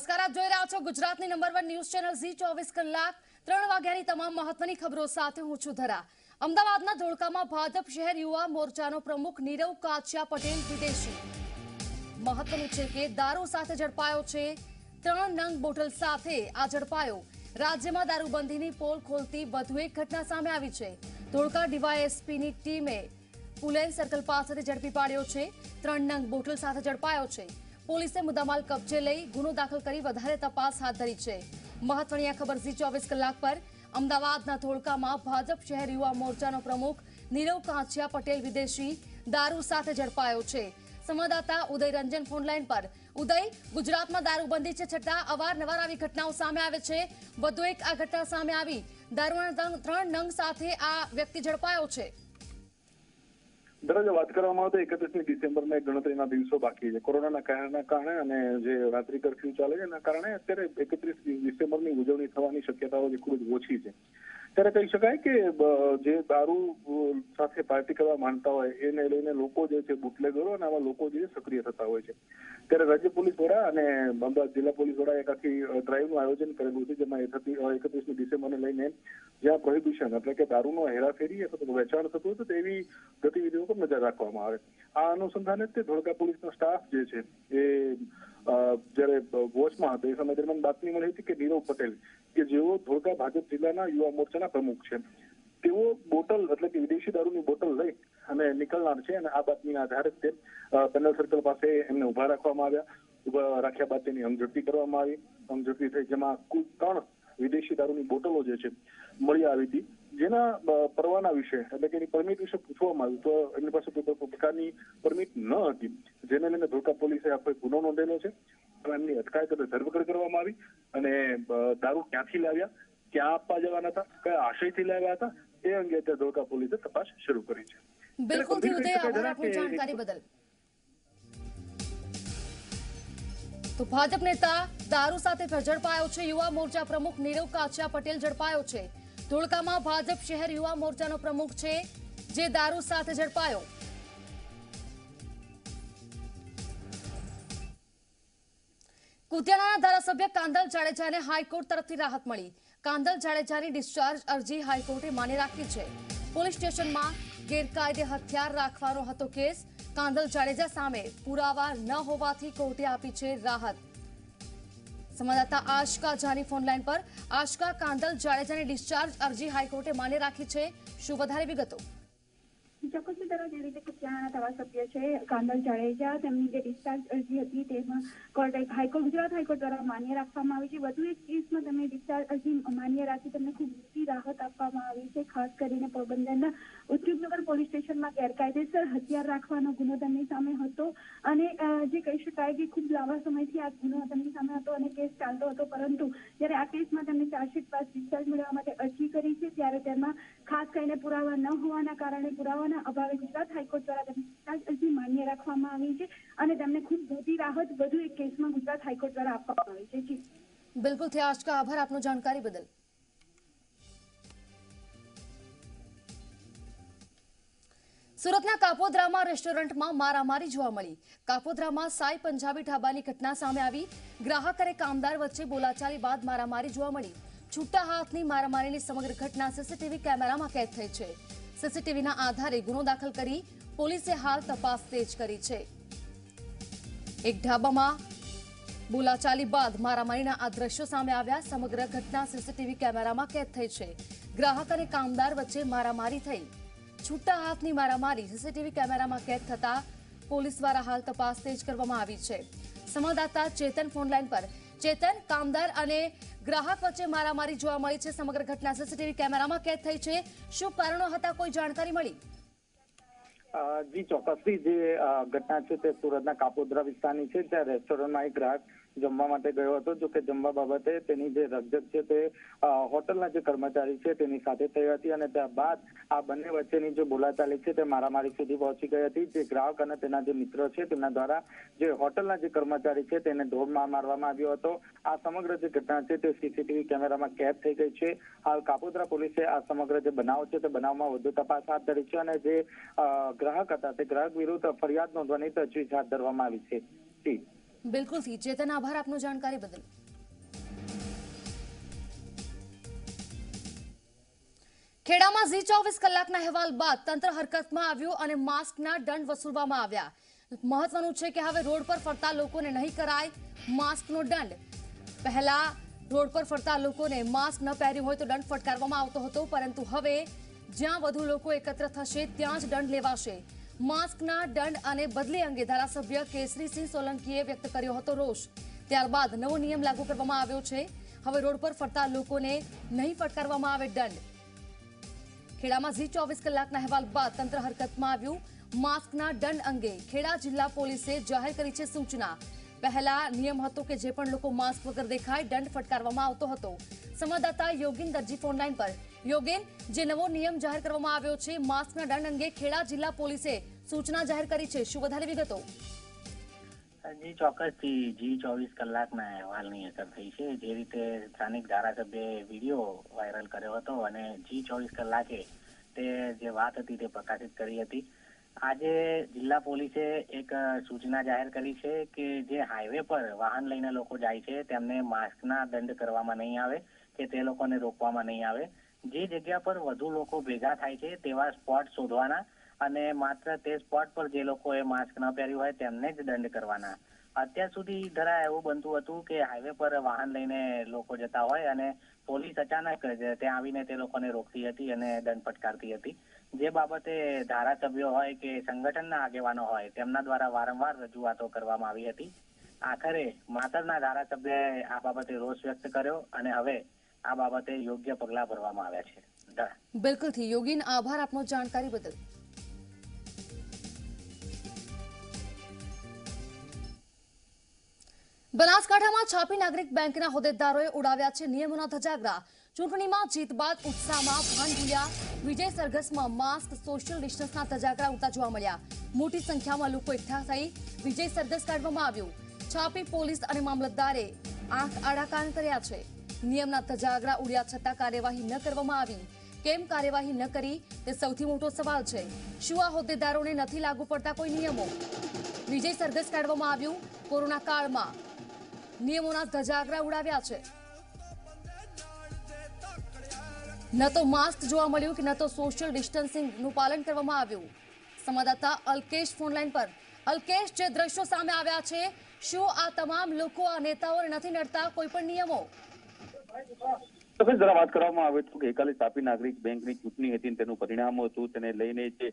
નમસ્કાર, આપ જોઈ રહ્યા છો ગુજરાતની number one news channel Zee ચોવીસ કલાક. ત્રણ વાગ્યાની તમામ મહત્વની ખબરો સાથે હું છું ધરા. અમદાવાદના ધોળકામાં ભાજપ શહેર યુવા મોરચાનો પ્રમુખ નીરવ કાચિયા પટેલ વિદેશી. મહત્વનું છે કે દારૂ સાથે ઝડપાયો છે. ત્રણ નંગ બોટલ સાથે આ ઝડપાયો. રાજ્યમાં દારૂબંધીની પોલ ખોલતી વધુ એક ઘટના સામે આવી છે. ધોળકા ડીવાયએસપીની ટીમે પુલેન સર્કલ પાસેથી ઝડપી પાડ્યો છે. ત્રણ નંગ બોટલ સાથે ઝડપાયો છે. પોલીસે મુદ્દામાલ કબજે લઈ ગુનો દાખલ કરી વધારે તપાસ હાથ ધરી છે. મહત્વની આ ખબર ઝી ચોવીસ કલાક પર અમદાવાદના ધોળકામાં ભાજપ શહેર યુવા મોરચાનો પ્રમુખ નીરવ કાંચિયા પટેલ વિદેશી દારૂ સાથે ઝડપાયો છે. સંવાદદાતા ઉદય રંજન ફોનલાઈન પર. ઉદય, ગુજરાતમાં દારૂબંધી છે છતાં અવારનવાર આવી ઘટનાઓ સામે આવે છે. વધુ એક આ ઘટના સામે આવી. દારૂના ત્રણ- નંગ સાથે આ વ્યક્તિ ઝડપાયો છે. દરજ્જો વાત કરવામાં આવે તો એકત્રીસમી ડિસેમ્બરના ગણતરીના દિવસો બાકી છે. કોરોનાના કારણના કારણે અને જે રાત્રિ કર્ફ્યુ ચાલે છે, એના કારણે અત્યારે એકત્રીસ ડિસેમ્બરની ઉજવણી થવાની શક્યતાઓ જે ખૂબ જ ઓછી છે. ત્યારે કહી શકાય કે જે દારૂ સાથે પાર્ટી કરવા માંગતા હોય, એને લઈને લોકો જે છે બુટલેગરો અને આવા લોકો જે સક્રિય થતા હોય છે. ત્યારે રાજ્ય પોલીસ વડા અને અમદાવાદ જિલ્લા પોલીસ વડા એક આખી ડ્રાઈવનું આયોજન કરેલું છે, જેમાં એકત્રીસમી ડિસેમ્બરને લઈને જ્યાં પ્રોહિબિશન એટલે કે દારૂનો હેરાફેરી અથવા વેચાણ થતું હતું તેવી ગતિવિધિઓ પર નજર રાખવામાં આવે. આ અનુસંધાને તે ધોળકા પોલીસનો સ્ટાફ જે છે એ જ્યારે વોચમાં હતો, એ સમય દરમિયાન બાતમી મળી હતી કે નીરવ પટેલ કે જેઓ ધોળકા ભાજપ જિલ્લાના યુવા મોરચાના પ્રમુખ છે. તેઓ બોટલ એટલે કે વિદેશી દારૂની બોટલ લઈ અને નીકળનાર છે અને આ બાતમીના આધારે તે પેનલ સર્કલ પાસે એમને ઊભા રાખવામાં આવ્યા. ઊભા રાખ્યા બાદ તેની સમઝડપી કરવામાં આવી. સમઝડપી થઈ જેમાં કુલ ત્રણ વિદેશી દારૂની બોટલો જે છે મળી આવી હતી. જેના પરવાના વિશે એટલે કે એની પરમિટ વિશે પૂછવામાં આવ્યું તો એમની પાસે કોઈ પ્રકારની પરમિટ ન હતી. જેને લઈને ધોળકા પોલીસે આ કોઈ ગુનો નોંધેલો છે. એમની અટકાયત અને ધરપકડ કરવામાં આવી અને દારૂ ક્યાંથી લાવ્યા ક્યાં આપવા જવાના હતા કયા આશયથી લાવ્યા હતા એ અંગે અત્યારે ધોળકા પોલીસે તપાસ શરૂ કરી છે. બિલકુલથી ઉદય આભાર આપની જાણકારી બદલ. તો ભાજપ નેતા દારૂ સાથે ઝડપાયો છે. યુવા મોરચા પ્રમુખ નીરવ કાછા પટેલ ઝડપાયો છે. ધોળકામાં ભાજપ શહેર યુવા મોરચાનો પ્રમુખ છે જે દારૂ સાથે ઝડપાયો. કુતિયાણાના ધારાસભ્ય કાંદલ જાડેજાને હાઈકોર્ટ તરફથી રાહત મળી. કાંદલ જાડેજાની ડિસ્ચાર્જ અરજી હાઈકોર્ટે માની રાખી છે. પોલીસ સ્ટેશનમાં ગેરકાયદે હથિયાર રાખવાનો હતો કેસ. કાંદલ જાડેજા સામે પુરાવા ન હોવાથી કોર્ટે આપી છે રાહત. સંવાદદાતા આશકા જાની ફોનલાઈન પર. આશકા, કાંદલ જાડેજાની ડિસ્ચાર્જ અરજી હાઈકોર્ટે માની રાખી છે. શું વધારે વિગતો? ચોક્કસની તરફ જે રીતે કુતિયાણાના ધારાસભ્ય છે, કાંદલ જાડેજા, તેમની જે ડિસ્ચાર્જ અરજી હતી તેમાં કોર્ટ હાઈકોર્ટ, ગુજરાત હાઈકોર્ટ દ્વારા માન્ય રાખવામાં આવી છે. વધુ એક કેસમાં તેમની ડિસ્ચાર્જ અરજી માન્ય રાખી તેમને ખૂબ મોટી રાહત આપવામાં આવી છે, ખાસ કરીને પોરબંદરના ઉદ્યોગનગર પોલીસ સ્ટેશનમાં ગેરકાયદેસર હથિયાર રાખવાનો ગુનો તેમની સામે હતો અને જે કહી શકાય કે ખૂબ લાંબા સમયથી આ ગુનો તેમની સામે હતો અને કેસ ચાલતો હતો. પરંતુ જ્યારે આ કેસમાં તેમને ચાર્જશીટ પાસ ડિસ્ચાર્જ મેળવવા માટે અરજી કરી છે ત્યારે તેમાં કરીને પુરાવા ન હોવાના કારણે પુરાવાના અભાવે ગુજરાત હાઈકોર્ટ દ્વારા અરજી માન્ય રાખવામાં આવી છે અને તેમને ખૂબ મોટી રાહત વધુ એક કેસમાં ગુજરાત હાઈકોર્ટ દ્વારા આપવામાં આવી છે. જી. બિલકુલથી આશકા આભાર આપનો જાણકારી બદલ. સુરતના કાપોદ્રામાં રેસ્ટોરન્ટમાં મારામારી જોવા મળી. કાપોદ્રામાં સાઈ પંજાબી ઢાબાની ઘટના સામે આવી. ગ્રાહક અને કામદાર વચ્ચે બોલાચાલી બાદ મારામારી જોવા મળી. છૂટા હાથની મારામારીની સમગ્ર ઘટના સીસીટીવી કેમેરામાં કેદ થઈ છે. સીસીટીવીના આધારે ગુનો દાખલ કરી પોલીસે હાલ તપાસ તેજ કરી છે. એક ઢાબામાં બોલાચાલી બાદ મારામારીના આ દ્રશ્યો સામે આવ્યા સમગ્ર ઘટના સીસીટીવી કેમેરામાં કેદ થઈ છે. ગ્રાહક અને કામદાર વચ્ચે મારામારી થઈ. છૂટા હાથની મારામારી સીસીટીવી કેમેરામાં કેદ થતા પોલીસ દ્વારા હાલ તપાસ તેજ કરવામાં આવી છે. સંવાદદાતા ચેતન ફોનલાઈન પર. ચેતન, કામદાર અને ગ્રાહક વચ્ચે મારામારી જોવા મળી છે. સમગ્ર ઘટના સીસીટીવી કેમેરામાં કેદ થઈ છે. શું કારણો હતા? કોઈ જાણકારી મળી? જી, ચોક્કસથી જે ઘટના છે તે સુરતના કાપોદ્રા વિસ્તારની છે. ત્યાં રેસ્ટોરન્ટમાં એક ગ્રાહક જમવા માટે ગયો હતો, જો કે જમવા બાબતે તેની જે રકજક છે તે હોટલના જે કર્મચારી છે તેની સાથે થઈ હતી અને ત્યારબાદ આ બંને વચ્ચેની જે બોલાચાલી છે તે મારામારી સુધી પહોંચી ગઈ હતી. જે ગ્રાહક અને તેના જે મિત્રો છે તેમના દ્વારા જે હોટલના જે કર્મચારી છે તેને ઢોર મારવામાં આવ્યો હતો. આ સમગ્ર જે ઘટના છે તે સીસીટીવી કેમેરામાં કેદ થઈ ગઈ છે. હાલ કાપોદ્રા પોલીસે આ સમગ્ર જે બનાવ છે તે બનાવમાં વધુ તપાસ હાથ ધરી છે અને જે ગ્રાહક હતા તે ગ્રાહક વિરુદ્ધ ફરિયાદ નોંધવાની તજવીજ હાથ ધરવામાં આવી છે. જી. બિલકુલથી ચેતન, આભાર આપનો જાણકારી બદલ. ખેડામાં ઝી ચોવીસ કલાકના અહેવાલ બાદ તંત્ર હરકતમાં આવ્યું અને માસ્કના દંડ વસૂલવામાં આવ્યા. મહત્વનું છે કે હવે રોડ પર ફરતા લોકોને નહીં કરાય માસ્કનો દંડ. પહેલા રોડ પર ફરતા લોકોને માસ્ક ન પહેર્યું હોય તો દંડ ફટકારવામાં આવતો હતો, પરંતુ હવે જ્યાં વધુ લોકો એકત્ર થશે, ત્યાં જ દંડ લેવાશે. માસ્કના દંડ અને બદલી અંગે ધારાસભ્ય કેસરીસિંહ સોલંકીએ વ્યક્ત કર્યો હતો રોષ. ત્યારબાદ નવો નિયમ લાગુ કરવામાં આવ્યો છે. હવે રોડ પર ફરતા લોકોને નહીં ફટકારવામાં આવે દંડ. ખેડામાં ઝી ચોવીસ કલાકના અહેવાલ બાદ તંત્ર હરકતમાં આવ્યું. માસ્કના દંડ અંગે ખેડા જિલ્લા પોલીસે જાહેર કરી છે સૂચના. પહેલા નિયમ હતો કે જે પણ લોકો માસ્ક વગર દેખાય, દંડ ફટકારવામાં આવતો હતો. સંવાદદાતા યોગીન દરજી ફોનલાઈન પર યોગેન, જે નવો નિયમ જાહેર કરવામાં આવ્યો છે, માસ્કના દંડ અંગે ખેડા જિલ્લા પોલીસે સૂચના જાહેર કરી છે. શું વધારે વિગતો? જી, ચોક્કસથી જી ચોવીસ કલાકના અહેવાલની અસર થઈ છે. જે રીતે સ્થાનિક ધારાસભ્યએ વીડિયો વાયરલ કર્યો હતો અને જી ચોવીસ કલાકે તે જે વાત હતી તે પ્રકાશિત કરી હતી. આજે જિલ્લા પોલીસે એક સૂચના જાહેર કરી છે કે જે હાઈવે પર વાહન લઈને લોકો જાય છે, તેમને માસ્કના દંડ કરવામાં નહીં આવે, કે તે લોકોને રોકવામાં નહીં આવે. જે જગ્યા પર વધુ લોકો ભેગા થાય છે તેવા સ્પોટ શોધવાના અને માત્ર તે સ્પોટ પર જે લોકોએ માસ્ક ન પહેર્યું હોય તેમને જ દંડ કરવાના. અત્યાર સુધી ધરા એવું બનતું હતું કે હાઈવે પર વાહન લઈને લોકો જતા હોય અને પોલીસ અચાનક જ ત્યાં આવીને તે લોકોને રોકતી હતી અને દંડ ફટકારતી હતી. જે બાબતે ધારાસભ્યો હોય કે સંગઠનના આગેવાનો હોય તેમના દ્વારા વારંવાર રજૂઆતો કરવામાં આવી હતી. આખરે માતરના ધારાસભ્યએ આ બાબતે રોષ વ્યક્ત કર્યો અને હવે આ બાબતે યોગ્ય પગલા ભરવામાં આવ્યા છે. બિલકુલથી યોગીન, આભાર આપનો જાણકારી બદલ. બનાસકાંઠામાં છાપી નાગરિક બેંકના હોદ્દેદારોએ ઉડાવ્યા છે નિયમોના ધજાગરા. ચૂંટણીમાં જીત બાદ ઉત્સાહમાં ભાન ભૂલ્યા. વિજય સરઘસમાં માસ્ક સોશિયલ ડિસ્ટન્સના ધજાગરા ઉડતા જોવા મળ્યા. મોટી સંખ્યામાં લોકો એકઠા થઈ વિજય સરઘસ કાઢવામાં આવ્યું. છાપી પોલીસ અને મામલતદારે આંખ આડા કાન કર્યા છે. નિયમના ધજાગરા ઉડ્યા છતાં કાર્યવાહી ન કરવામાં આવી. કેમ કાર્યવાહી ન કરી? તે સૌથી મોટો સવાલ છે. શું આ હોદ્દેદારોને નથી લાગુ પડતા કોઈ નિયમો? વિજય સરઘસ કાઢવામાં આવ્યું. કોરોના કાળમાં નિયમોના ધજાગરા ઉડાવ્યા છે. ન તો માસ્ક જોવા મળ્યું કે ન તો સોશિયલ ડિસ્ટન્સિંગનું પાલન કરવામાં આવ્યું. સંવાદદાતા અલ્કેશ ફોનલાઈન પર. અલ્કેશ, જે દ્રશ્યો સામે આવ્યા છે, શું આ તમામ લોકો આ નેતાઓને નથી નડતા કોઈ પણ નિયમો? તો જરા વાત કરવામાં આવે તો ગઈકાલે તાપી નાગરિક બેંકની ચૂંટણી હતી તેનું પરિણામ હતું, તેને લઈને જે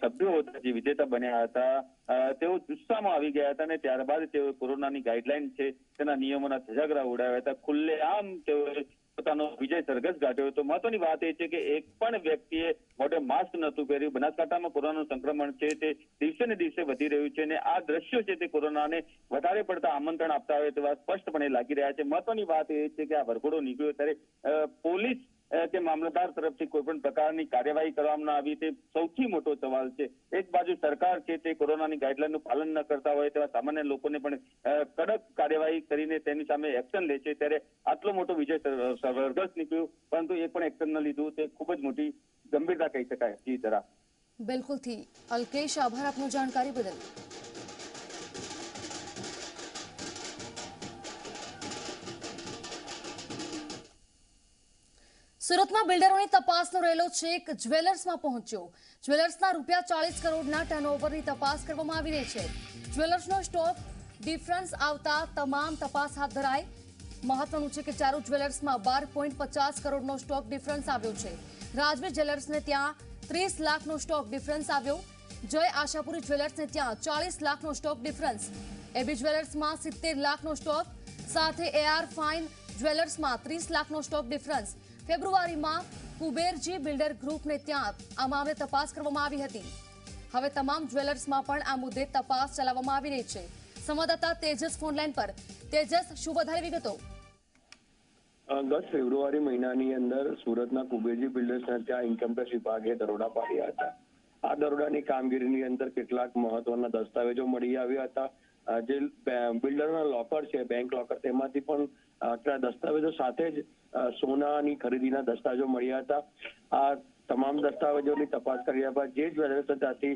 સભ્યો હતા, જે વિજેતા બન્યા હતા તેઓ જુસ્સામાં આવી ગયા હતા અને ત્યારબાદ તેઓ કોરોનાની ગાઈડલાઈન છે, તેના નિયમોના ધજાગરા ઉડાવ્યા હતા. ખુલ્લેઆમ તેઓએ પોતાનો વિજય સરઘસ કાઢ્યો હતો. મહત્વની વાત એ છે કે એક પણ વ્યક્તિએ મોઢે માસ્ક નહોતું પહેર્યું. બનાસકાંઠામાં કોરોનાનું સંક્રમણ છે તે દિવસે ને દિવસે વધી રહ્યું છે અને આ દ્રશ્યો છે તે કોરોનાને વધારે પડતા આમંત્રણ આપતા હોય તેવા સ્પષ્ટપણે લાગી રહ્યા છે. મહત્વની વાત એ છે કે આ વરઘોડો નીકળ્યો ત્યારે પોલીસ કે મામલતદાર તરફથી કોઈ પણ પ્રકારની કાર્યવાહી કરવામાં આવી તે સૌથી મોટો સવાલ છે. એક બાજુ સરકાર છે તે કોરોનાની ગાઈડલાઈનનું પાલન ન કરતા હોય તેવા સામાન્ય લોકોને પણ કડક કાર્યવાહી કરીને તેની સામે એક્શન લે છે ત્યારે આટલો મોટો વિજય સરઘર્ષ નીકળ્યું. પરંતુ એ પણ એક્શન ન લીધું. તે ખૂબ જ મોટી ગંભીરતા કહી શકાય. જી, જરા. બિલકુલથી અલ્કેશ, આભાર આપનો જાણકારી બદલ. સુરતમાં બિલ્ડરોની તપાસનો રહેલો ચેક જ્વેલર્સમાં પહોંચ્યો. જ્વેલર્સના રૂપિયા ચાલીસ કરોડના ટર્નઓવરની તપાસ કરવામાં આવી રહી છે. જ્વેલર્સનો સ્ટોક ડિફરન્સ આવતા તમામ તપાસ હાથ ધરાઈ મહત્વનું છે કે ચારુ જ્વેલર્સમાં બાર પોઈન્ટ પચાસ કરોડનો સ્ટોક ડિફરન્સ આવ્યો છે. રાજવી જ્વેલર્સને ત્યાં ત્રીસ લાખનો સ્ટોક ડિફરન્સ આવ્યો. જય આશાપુરી જ્વેલર્સને ત્યાં ચાલીસ લાખનો સ્ટોક ડિફરન્સ. એબી જ્વેલર્સમાં સિત્તેર લાખનો સ્ટોક. સાથે એઆર ફાઇન જ્વેલર્સમાં ત્રીસ લાખનો સ્ટોક ડિફરન્સ. ફેબ્રુઆરીમાં કુબેરજી બિલ્ડર ગ્રુપને ત્યાં આ મામલે તપાસ કરવામાં આવી હતી. હવે તમામ જ્વેલર્સમાં પણ આ મુદ્દે તપાસ ચલાવવામાં આવી રહી છે. સંવાદદાતા તેજસ ફોનલાઈન પર. તેજસ, શું વધારે વિગતો? ગત ફેબ્રુઆરી મહિનાની અંદર સુરતના કુબેરજી બિલ્ડર્સના ત્યાં ઇન્કમટેક્સ વિભાગે દરોડા પાડ્યા હતા. આ દરોડાની કામગીરીની અંદર કેટલાક મહત્વના દસ્તાવેજો મળી આવ્યા હતા. જે બિલ્ડરના લોકર છે બેંક લોકર, તેમાંથી પણ કેટલાક દસ્તાવેજો સાથે જ સોનાની ખરીદીના દસ્તાવેજો મળ્યા હતા. આ તમામ દસ્તાવેજોની તપાસ કર્યા બાદ જે જ્વેલર્સ ત્યાંથી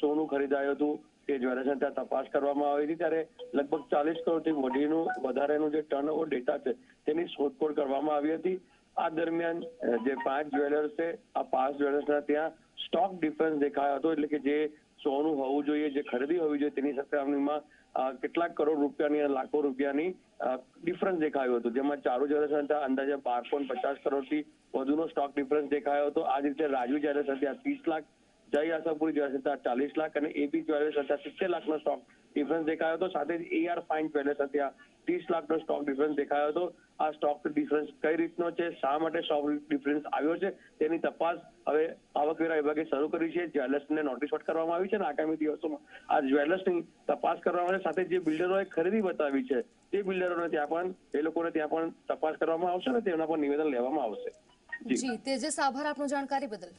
સોનું ખરીદાયું હતું, તે જ્વેલર્સને ત્યાં તપાસ કરવામાં આવી હતી ત્યારે લગભગ ચાલીસ કરોડથી વધીનું, વધારેનું જે ટર્ન ઓવર ડેટા છે, તેની શોધખોળ કરવામાં આવી હતી. આ દરમિયાન જે પાંચ જ્વેલર્સ છે, આ પાંચ જ્વેલર્સના ત્યાં સ્ટોક ડિફરન્સ દેખાયો હતો. એટલે કે જે સોનું હોવું જોઈએ, જે ખરીદી હોવી જોઈએ, તેની સરખામણીમાં કેટલાક કરોડ રૂપિયાની અને લાખો રૂપિયાની ડિફરન્સ દેખાયો હતો. જેમાં ચારુ ત્યાં અંદાજે બાર પોઈન્ટ પચાસ કરોડથી વધુનો સ્ટોક ડિફરન્સ દેખાયો હતો. આ જ રીતે રાજુ જ્વેલર્સ ત્યાં ત્રીસ લાખ, જય આશાપુરી જ્વેલર્સ હતા ચાલીસ લાખ અને એપી જ્વેલર્સ હતા સિત્તેર લાખનો સ્ટોક ડિફરન્સ દેખાયો હતો. સાથે જ એઆર ફાઇન જ્વેલર્સ હતા ત્રીસ લાખનો સ્ટોક ડિફરન્સ દેખાયો હતો. આ સ્ટોક ડિફરન્સ કઈ રીતનો છે? શા માટે સ્ટોક ડિફરન્સ આવ્યો છે? તેની તપાસ હવે આવકવેરા વિભાગે શરૂ કરી છે. જ્વેલર્સને નોટિસ આઉટ કરવામાં આવી છે અને આગામી દિવસોમાં. આ જ્વેલર્સની તપાસ કરવામાં આવશે સાથે જે બિલ્ડરોએ ખરીદી બતાવી છે તે બિલ્ડરોને ત્યાં પણ, એ લોકોને ત્યાં પણ તપાસ કરવામાં આવશે અને તેમના પર નિવેદન લેવામાં આવશે. જી. તેજસ, આભાર આપનો જાણકારી બદલ.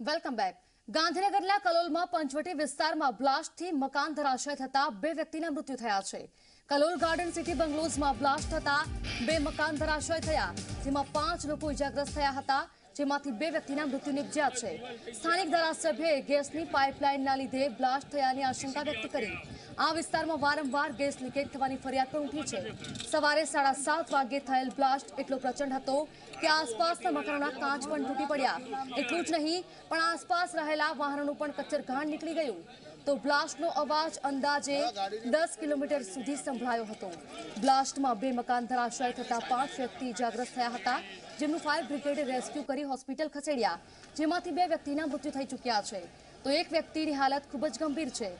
વેલકમ બેક ગાંધીનગરના કલોલમાં પંચવટી વિસ્તારમાં બ્લાસ્ટથી મકાન ધરાશય થતા બે વ્યક્તિના મૃત્યુ થયા છે. કલોલ ગાર્ડન સિટી બંગલોઝમાં બ્લાસ્ટ થતા બે મકાન ધરાશય થયા, જેમાં પાંચ લોકો ઇજાગ્રસ્ત થયા હતા. જેમાંથી બે વ્યક્તિના મૃત્યુ નિપજ્યા છે. સ્થાનિક ધારાસભ્યએ ગેસની પાઇપલાઇનના લીધે બ્લાસ્ટ થયાની આશંકા વ્યક્ત કરી. આ વિસ્તારમાં વારંવાર ગેસ લીકેજ થવાની ફરિયાદ પણ ઉઠી છે. સવારે સાડા સાત વાગ્યે થયેલ બ્લાસ્ટ એટલો પ્રચંડ હતો કે આસપાસના મકાનોના કાચ પણ તૂટી પડ્યા. એટલું જ નહીં, પણ આસપાસ રહેલા વાહનોનું પણ કચ્ચરઘાણ નીકળી ગયું. તો બ્લાસ્ટનો અવાજ અંદાજે દસ કિલોમીટર સુધી સંભળાયો હતો. બ્લાસ્ટમાં બે મકાન ધરાશય થતા પાંચ વ્યક્તિ ઇજાગ્રસ્ત થયા હતા. જેમનું ફાયર બ્રિગેડે રેસ્ક્યુ કરી હોસ્પિટલ ખસેડ્યા, જેમાંથી બે વ્યક્તિના મૃત્યુ થઈ ચૂક્યા છે. તો એક વ્યક્તિની હાલત ખૂબ જ ગંભીર છે.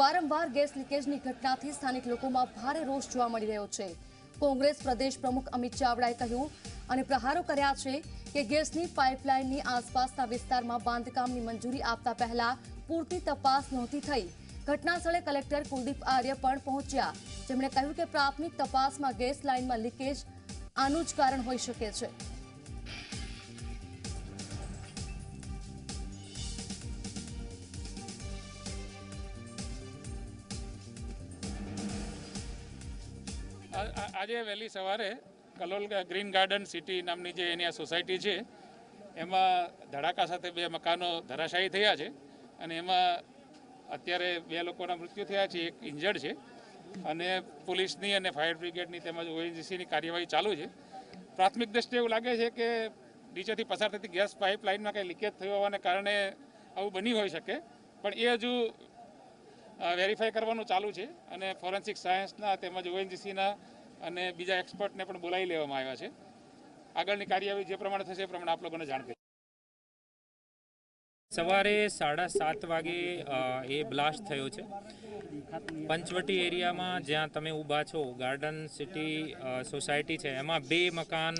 વારંવાર ગેસ લીકેજની ઘટનાથી સ્થાનિક લોકોમાં ભારે રોષ જોવા મળી રહ્યો છે. કોંગ્રેસ પ્રદેશ પ્રમુખ અમિત ચાવડાએ કહ્યું અને પ્રહારો કર્યા છે કે ગેસની પાઇપલાઇનની આસપાસના વિસ્તારમાં બાંધકામની મંજૂરી આપતા પહેલા પૂરતી તપાસ નહોતી થઈ. ઘટનાસ્થળે કલેક્ટર કુલદીપ આર્ય પણ પહોંચ્યા. જેમણે કહ્યું કે પ્રાથમિક તપાસમાં ગેસ લાઇનમાં લીકેજ આનું જ કારણ હોઈ શકે છે. આજે વહેલી સવારે કલોલ ગ્રીન ગાર્ડન સિટી નામની જે એની આ સોસાયટી છે, એમાં ધડાકા સાથે બે મકાનો ધરાશાયી થયા છે. અને એમાં અત્યારે બે લોકોના મૃત્યુ થયા છે, એક ઇન્જર્ડ છે. અને પોલીસની અને ફાયર બ્રિગેડની તેમજ ઓએનજીસીની કાર્યવાહી ચાલુ છે. પ્રાથમિક દ્રષ્ટિએ એવું લાગે છે કે નીચેથી પસાર થતી ગેસ પાઇપલાઇનમાં કંઈ લીકેજ થયું હોવાને કારણે આવું બની હોઈ શકે. પણ એ હજુ વેરીફાઈ કરવાનું ચાલુ છે અને ફોરેન્સિક સાયન્સના તેમજ ઓએનજીસીના અને બીજા એક્સપર્ટને પણ બોલાવી લેવામાં આવ્યા છે. આગળની કાર્યવાહી જે પ્રમાણે થશે એ પ્રમાણે આપ લોકોને જાણ સવારે સાડા સાત વાગે એ બ્લાસ્ટ થયો છે. પંચવટી એરિયામાં જ્યાં તમે ઊભા છો, ગાર્ડન સિટી સોસાયટી છે, એમાં બે મકાન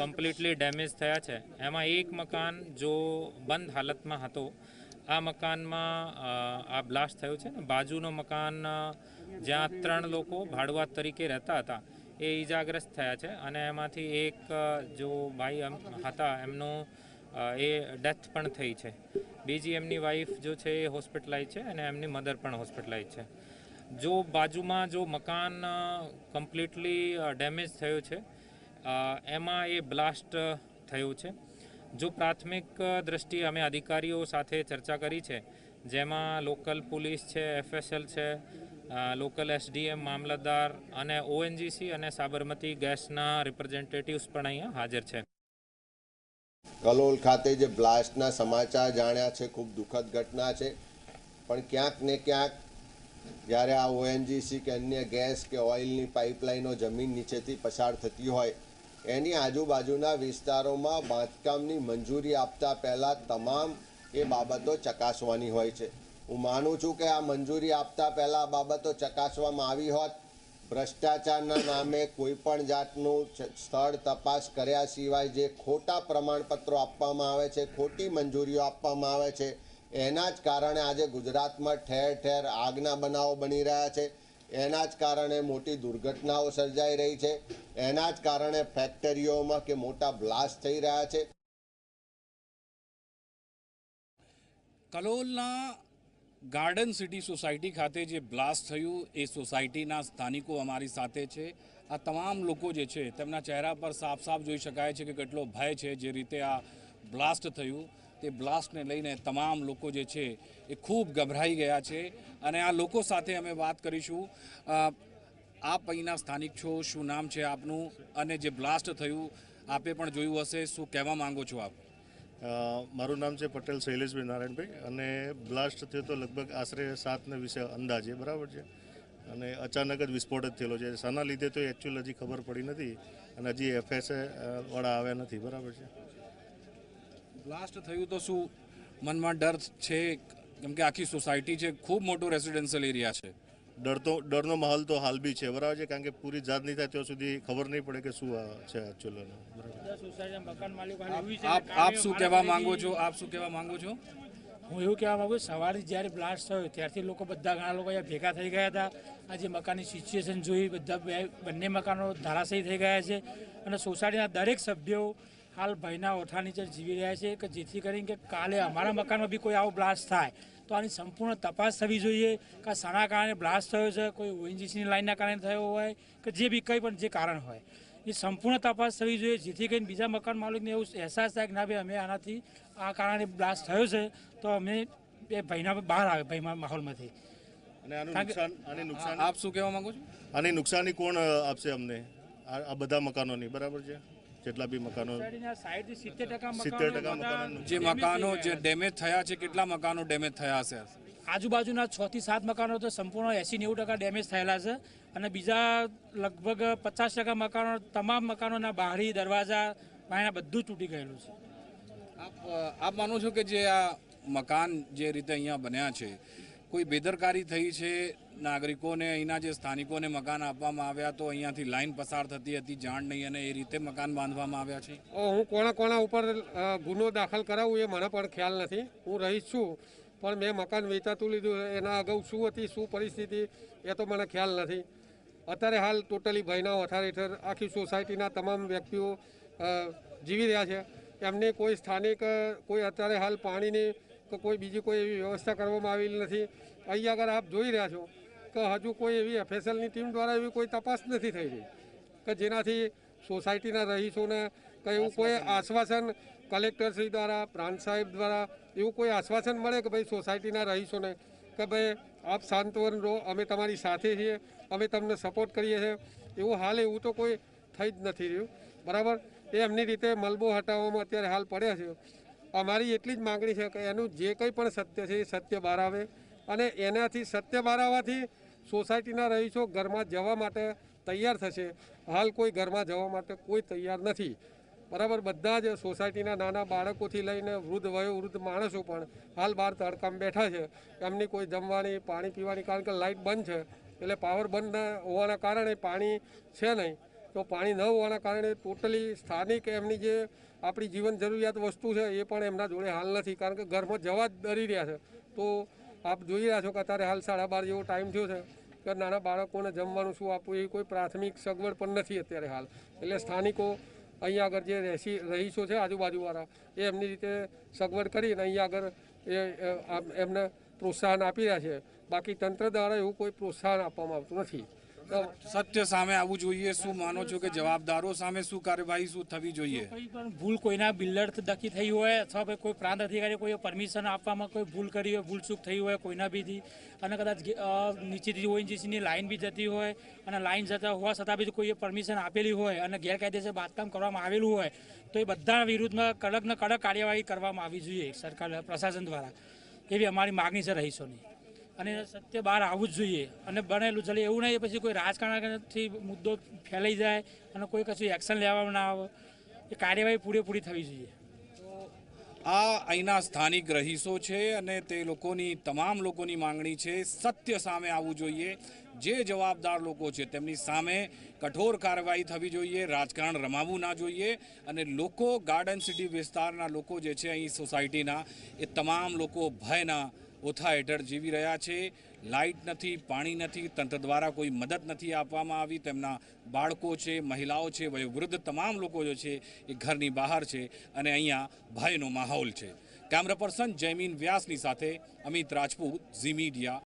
કમ્પ્લીટલી ડેમેજ થયા છે. એમાં એક મકાન જો બંધ હાલતમાં હતો, આ મકાનમાં આ બ્લાસ્ટ થયો છે ને, બાજુનો મકાન જ્યાં ત્રણ લોકો ભાડવા તરીકે રહેતા હતા, એ ઈજાગ્રસ્ત થયા છે. અને એમાંથી એક જો ભાઈ હતા, એમનો એ ડેથ પણ થઈ છે. બીજી એમની વાઈફ જો છે એ હોસ્પિટલાઇઝ છે અને એમની મધર પણ હોસ્પિટલાઇઝ છે. જો બાજુમાં જો મકાન કમ્પ્લીટલી ડેમેજ થયું છે એમાં એ બ્લાસ્ટ થયું છે. જો પ્રાથમિક દ્રષ્ટિએ અમે અધિકારીઓ સાથે ચર્ચા કરી છે, જેમાં લોકલ પોલીસ છે, એફએસએલ છે લોકલ એસડીએમ, મામલતદાર અને ઓએનજીસી અને સાબરમતી ગેસના રિપ્રેઝેન્ટેટિવ્સ પણ અહીંયા હાજર છે. કલોલ ખાતે જે બ્લાસ્ટના સમાચાર જાણ્યા છે, ખૂબ દુઃખદ ઘટના છે. પણ ક્યાંક ને ક્યાંક જ્યારે આ ઓએનજીસી કે અન્ય ગેસ કે ઓઇલની પાઇપલાઇનો જમીન નીચેથી પસાર થતી હોય, એની આજુબાજુના વિસ્તારોમાં બાંધકામની મંજૂરી આપતા પહેલાં તમામ એ બાબતો ચકાસવાની હોય છે. હું માનું છું કે આ મંજૂરી આપતા પહેલાં આ બાબતો ચકાસવામાં આવી હોત ભ્રષ્ટાચારના નામે કોઈ પણ જાતનું સ્થળ તપાસ કર્યા સિવાય જે ખોટા પ્રમાણપત્રો આપવામાં આવે છે, ખોટી મંજૂરીઓ આપવામાં આવે છે, એના જ કારણે આજે ગુજરાતમાં ઠેર ઠેર આગના બનાવો બની રહ્યા છે. એના જ કારણે મોટી દુર્ઘટનાઓ સર્જાઈ રહી છે. એના જ કારણે ફેક્ટરીઓમાં કે મોટા બ્લાસ્ટ થઈ રહ્યા છે. કલોલના ગાર્ડન સિટી સોસાયટી ખાતે જે બ્લાસ્ટ થયું, એ સોસાયટીના સ્થાનિકો અમારી સાથે છે. આ તમામ લોકો જે છે, તેમના ચહેરા પર સાફ સાફ જોઈ શકાય છે કે કેટલો ભય છે જે રીતે આ બ્લાસ્ટ થયું. તે બ્લાસ્ટને લઈને તમામ લોકો જે છે, એ ખૂબ ગભરાઈ ગયા છે. અને આ લોકો સાથે અમે વાત કરીશું. આપ અહીંના સ્થાનિક છો, શું નામ છે આપનું? અને જે બ્લાસ્ટ થયું, આપે પણ જોયું હશે. શું કહેવા માંગો છો આપ? મારું નામ છે પટેલ શૈલેષભાઈ નારાયણભાઈ અને બ્લાસ્ટ થયો તો લગભગ આશરે સાતને વિશે અંદાજે, બરાબર છે? અને અચાનક જ વિસ્ફોટ જ થયેલો છે. શાના લીધે તો એકચ્યુઅલ હજી ખબર પડી નથી અને હજી એફએસએ વાળા આવ્યા નથી, બરાબર છે? બ્લાસ્ટ થયું તો શું મનમાં ડર છે? કેમ કે આખી સોસાયટી છે, ખૂબ મોટો રેસિડેન્શિયલ એરિયા છે. ડર તો ડરનો માહોલ તો હાલ બી છે. બરાબર છે? કારણ કે પૂરી જાત નહીં થાય ત્યાં સુધી ખબર નહીં પડે કે શું છે એકચ્યુઅલ આપ આપ શું કહેવા માંગો છો? આપ શું કહેવા માંગો છો? હું એવું કહેવા માંગુ છું, સવારે જ્યારે બ્લાસ્ટ થયો ત્યારથી લોકો બધા ઘણા લોકો અહીંયા ભેગા થઈ ગયા હતા. આજે જે મકાનની સિચ્યુએશન જોઈ બધા બંને મકાનો ધરાશયી થઈ ગયા છે. અને સોસાયટીના દરેક સભ્યો હાલ ભયના ઓઠા નીચે જીવી રહ્યા છે કે જેથી કરીને કે કાલે અમારા મકાનમાં બી કોઈ આવો બ્લાસ્ટ થાય. તો આની સંપૂર્ણ તપાસ થવી જોઈએ કે શાના કારણે બ્લાસ્ટ થયો છે કોઈ ઓએનજીસીની લાઇનના કારણે થયો હોય કે જે બી કંઈ પણ જે કારણ હોય. એ સંપૂર્ણ તપાસ થવી જોઈએ જેથી કરીને બીજા મકાન માલિકને એવું અહેસાસ થાય કે ના ભાઈ અમે આનાથી આ કારણે બ્લાસ્ટ થયો છે તો અમે એ ભાઈના બહાર આવે ભાઈમાં માહોલમાંથી. અને આનું નુકસાન આપ શું કહેવા માંગો છો? આની નુકસાની કોણ આપશે અમને? આ બધા મકાનોની બરાબર છે? જેટલા બી મકાનો? સિત્તેર ટકા મકાનો મકાનો. જે મકાનો જે ડેમેજ થયા છે કેટલા મકાનો ડેમેજ થયા છે? આજુબાજુના છ થી સાત મકાનો તો સંપૂર્ણ એસી નેવું ટકા ડેમેજ થયેલા છે અને બીજા લગભગ પચાસ ટકા મકાનો તમામ મકાનોના બારી દરવાજા બાયણા બધું જ તૂટી ગયેલું છે. આપ આપ માનો છો કે જે આ મકાન જે રીતે અહીંયા બન્યા છે કોઈ બેદરકારી થઈ છે નાગરિકોને, અહીંના જે સ્થાનિકોને મકાન આપવામાં આવ્યા તો અહીંયાથી લાઈન પસાર થતી હતી, જાણ નહીં અને એ રીતે મકાન બાંધવામાં આવ્યા છે? હું કોણા કોણા ઉપર ગુનો દાખલ કરાવું એ મને પણ ખ્યાલ નથી. હું રહીશ છું, પણ મેં મકાન વેચાતું લીધું, એના અગાઉ શું હતી, શું પરિસ્થિતિ, એ તો મને ખ્યાલ નથી. અત્યારે હાલ ટોટલી ભયના અથાર હેઠળ આખી સોસાયટીના તમામ વ્યક્તિઓ જીવી રહ્યા છે. એમને કોઈ સ્થાનિક, કોઈ અત્યારે હાલ પાણીની કે કોઈ બીજી કોઈ એવી વ્યવસ્થા કરવામાં આવેલી નથી. અહીં આગળ આપ જોઈ રહ્યા છો કે હજુ કોઈ એવી એફએસએલની ટીમ દ્વારા એવી કોઈ તપાસ નથી થઈ રહી. કે જેનાથી સોસાયટીના રહીશોને કે એવું કોઈ આશ્વાસન કલેક્ટરશ્રી દ્વારા પ્રાંત સાહેબ દ્વારા એવું કોઈ આશ્વાસન મળે કે ભાઈ સોસાયટીના રહીશોને કે ભાઈ આપ શાંતવન રહો અમે તમારી સાથે છીએ અમે તમને સપોર્ટ કરીએ છીએ. એવું હાલ એવું તો કોઈ થઈ જ નથી રહ્યું. બરાબર? એ એમની રીતે મલબો હટાવવામાં અત્યારે હાલ પડ્યા છે. અમારી એટલી જ માગણી છે કે એનું જે કંઈ પણ સત્ય છે એ સત્ય બહાર આવે અને એનાથી સત્ય બહાર આવવાથી સોસાયટીના રહીશો ઘરમાં જવા માટે તૈયાર થશે. હાલ કોઈ ઘરમાં જવા માટે કોઈ તૈયાર નથી. બરાબર, બધા જ સોસાયટીના નાના બાળકોથી લઈને વૃદ્ધ વયોવૃદ્ધ માણસો પણ હાલ બહાર તડકામ બેઠા છે. એમની કોઈ જમવાની, પાણી પીવાની, કારણ કે લાઇટ બંધ છે, એટલે પાવર બંધ હોવાના કારણે પાણી છે નહીં. તો પાણી ન હોવાના કારણે ટોટલી સ્થાનિક એમની જે આપણી જીવન જરૂરિયાત વસ્તુ છે એ પણ એમના જોડે હાલ નથી. કારણ કે ઘરમાં જવા જ ડરી રહ્યા છે. તો આપ જોઈ રહ્યા છો કે અત્યારે હાલ સાડા બાર જેવો ટાઈમ થયો છે કે નાના બાળકોને જમવાનું શું આપવું એ કોઈ પ્રાથમિક સગવડ પણ નથી અત્યારે હાલ. એટલે સ્થાનિકો અહીંયા આગળ જે રહેશી, રહીશો છે આજુબાજુવાળા, એ એમની રીતે સગવડ કરીને અહીંયા આગળ એ એમને પ્રોત્સાહન આપી રહ્યા છે. બાકી તંત્ર દ્વારા એવું કોઈ પ્રોત્સાહન આપવામાં આવતું નથી. સત્ય સામે આવવું જોઈએ, શું માનો છો કે જવાબદારો સામે શું કાર્યવાહી, શું થવી જોઈએ? ભૂલ કોઈના બિલ્ડર દકી થઈ હોય અથવા કોઈ પ્રાંત અધિકારી કોઈ પરમિશન આપવામાં કોઈ ભૂલ કરી હોય ભૂલચૂક થઈ હોય કોઈના બીથી અને કદાચ નીચેથી ઓએનજીસીની લાઇન બી જતી હોય, અને લાઇન જતા હોવા છતાં બી કોઈએ પરમિશન આપેલી હોય અને ગેરકાયદેસર બાંધકામ કરવામાં આવેલું હોય, તો એ બધા વિરુદ્ધમાં કડક ને કડક કાર્યવાહી કરવામાં આવી જોઈએ સરકાર પ્રશાસન દ્વારા. એવી અમારી માગણી છે રહીશોની. અને સત્ય બહાર આવવું જ જોઈએ. અને બનેલું ચાલે, એવું નહીં પછી કોઈ રાજકારણથી મુદ્દો ફેલાઈ જાય અને કોઈ કશું એક્શન લેવામાં ના આવે. એ કાર્યવાહી પૂરેપૂરી થવી જોઈએ. આ અહીંના સ્થાનિક રહીશો છે અને તે લોકોની, તમામ લોકોની માંગણી છે, સત્ય સામે આવવું જોઈએ. જે જવાબદાર લોકો છે, તેમની સામે કઠોર કાર્યવાહી થવી જોઈએ, રાજકારણ રમાવવું ના જોઈએ અને લોકો ગાર્ડન સિટી વિસ્તારના લોકો જે છે, અહીં સોસાયટીના એ તમામ લોકો ભયના ઓથા હેઠળ જીવી રહ્યા છે. લાઇટ નથી, પાણી નથી, તંત્ર દ્વારા કોઈ મદદ નથી આપવામાં આવી. તેમના બાળકો છે, મહિલાઓ છે, વયોવૃદ્ધ તમામ લોકો જે છે એ ઘરની બહાર છે અને અહીંયા ભયનો માહોલ છે. કેમેરા પર્સન જયમીન વ્યાસની સાથે અમિત રાજપૂત, ઝી મીડિયા.